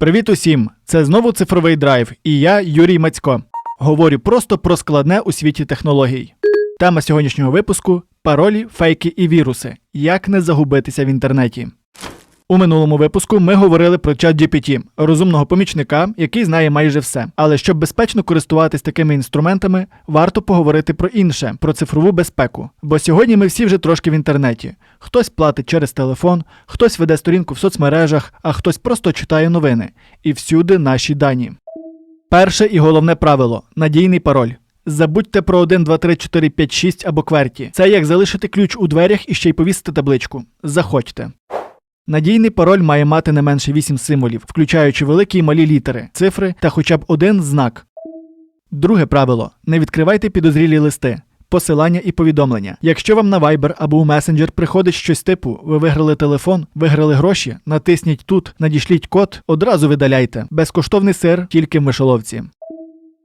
Привіт усім! Це знову цифровий драйв, і я Юрій Мацько. Говорю просто про складне у світі технологій. Тема сьогоднішнього випуску паролі, фейки і віруси. Як не загубитися в інтернеті. У минулому випуску ми говорили про ChatGPT, розумного помічника, який знає майже все. Але щоб безпечно користуватись такими інструментами, варто поговорити про інше, про цифрову безпеку. Бо сьогодні ми всі вже трошки в інтернеті. Хтось платить через телефон, хтось веде сторінку в соцмережах, а хтось просто читає новини. І всюди наші дані. Перше і головне правило надійний пароль. Забудьте про 1, 2, 3, 4, 5, 6 або кверті. Це як залишити ключ у дверях і ще й повісити табличку. Заходьте. Надійний пароль має мати не менше 8 символів, включаючи великі і малі літери, цифри та хоча б один знак. Друге правило: не відкривайте підозрілі листи. Посилання і повідомлення. Якщо вам на Viber або у Messenger приходить щось типу ви виграли телефон, виграли гроші, натисніть тут, надішліть код, одразу видаляйте. Безкоштовний сир тільки в мишоловці.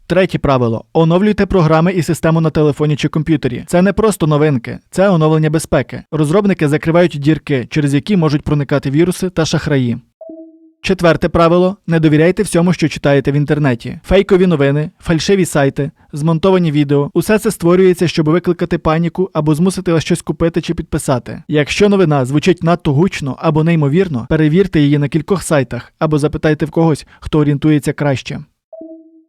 Третє правило: оновлюйте програми і систему на телефоні чи комп'ютері. Це не просто новинки, це оновлення безпеки. Розробники закривають дірки, через які можуть проникати віруси та шахраї. Четверте правило: не довіряйте всьому, що читаєте в інтернеті. Фейкові новини, фальшиві сайти, змонтовані відео. Усе це створюється, щоб викликати паніку або змусити вас щось купити чи підписати. Якщо новина звучить надто гучно або неймовірно, перевірте її на кількох сайтах або запитайте в когось, хто орієнтується краще.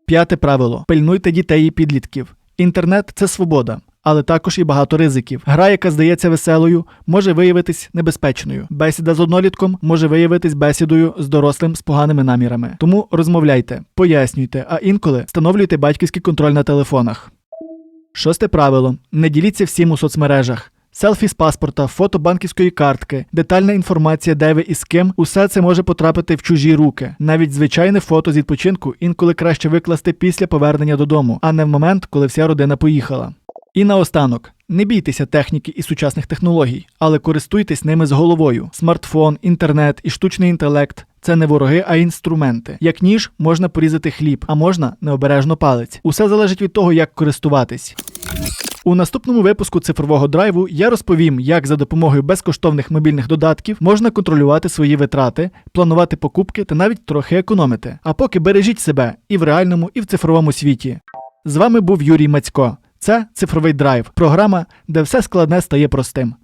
П'яте правило: пильнуйте дітей і підлітків. Інтернет це свобода, але також і багато ризиків. Гра, яка здається веселою, може виявитись небезпечною. Бесіда з однолітком може виявитись бесідою з дорослим з поганими намірами. Тому розмовляйте, пояснюйте, а інколи встановлюйте батьківський контроль на телефонах. Шосте правило: не діліться всім у соцмережах. Селфі з паспорта, фото банківської картки, детальна інформація, де ви і з ким, усе це може потрапити в чужі руки. Навіть звичайне фото з відпочинку інколи краще викласти після повернення додому, а не в момент, коли вся родина поїхала. І наостанок, не бійтеся техніки і сучасних технологій, але користуйтесь ними з головою. Смартфон, інтернет і штучний інтелект це не вороги, а інструменти. Як ніж можна порізати хліб, а можна необережно палець. Усе залежить від того, як користуватись. У наступному випуску цифрового драйву я розповім, як за допомогою безкоштовних мобільних додатків можна контролювати свої витрати, планувати покупки та навіть трохи економити. А поки бережіть себе і в реальному, і в цифровому світі. З вами був Юрій Мацько. Це цифровий драйв, програма, де все складне стає простим.